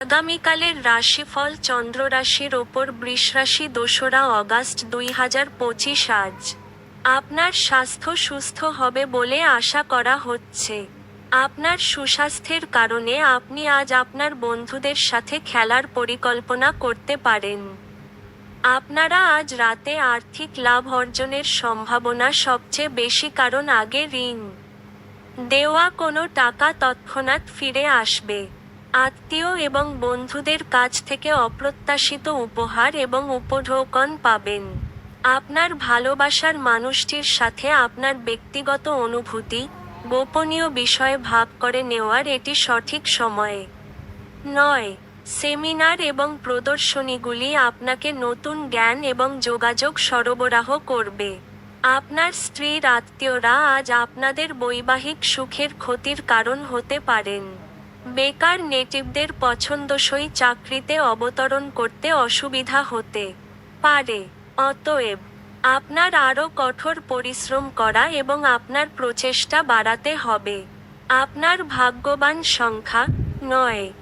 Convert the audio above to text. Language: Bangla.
আগামীকালের রাশিফল চন্দ্র রাশির ওপর বৃষরাশি দোসরা অগাস্ট দুই হাজার পঁচিশ আজ। আপনার স্বাস্থ্য সুস্থ হবে বলে আশা করা হচ্ছে। আপনার সুস্বাস্থ্যের কারণে আপনি আজ আপনার বন্ধুদের সাথে খেলার পরিকল্পনা করতে পারেন। আপনারা আজ রাতে আর্থিক লাভ অর্জনের সম্ভাবনা সবচেয়ে বেশি কারণ আগে ঋণ। দেওয়া কোনো টাকা তৎক্ষণাৎ ফিরে আসবে। আত্মীয় এবং বন্ধুদের কাছ থেকে অপ্রত্যাশিত উপহার এবং উপঢৌকন পাবেন। আপনার ভালোবাসার মানুষটির সাথে আপনার ব্যক্তিগত অনুভূতি, গোপনীয় বিষয়ে ভাগ করে নেওয়ার এটি সঠিক সময়ে। নয়, সেমিনার এবং প্রদর্শনীগুলি আপনাকে নতুন জ্ঞান এবং যোগাযোগ সরবরাহ করবে। আপনার স্ত্রীর আত্মীয়রা আজ আপনাদের বৈবাহিক সুখের ক্ষতির কারণ হতে পারেন। বেকার নেটিভদের পছন্দসই চাকরিতে অবতরণ করতে অসুবিধা হতে পারে। অতএব, আপনার আরও কঠোর পরিশ্রম করা এবং আপনার প্রচেষ্টা বাড়াতে হবে। আপনার ভাগ্যবান সংখ্যা নয়।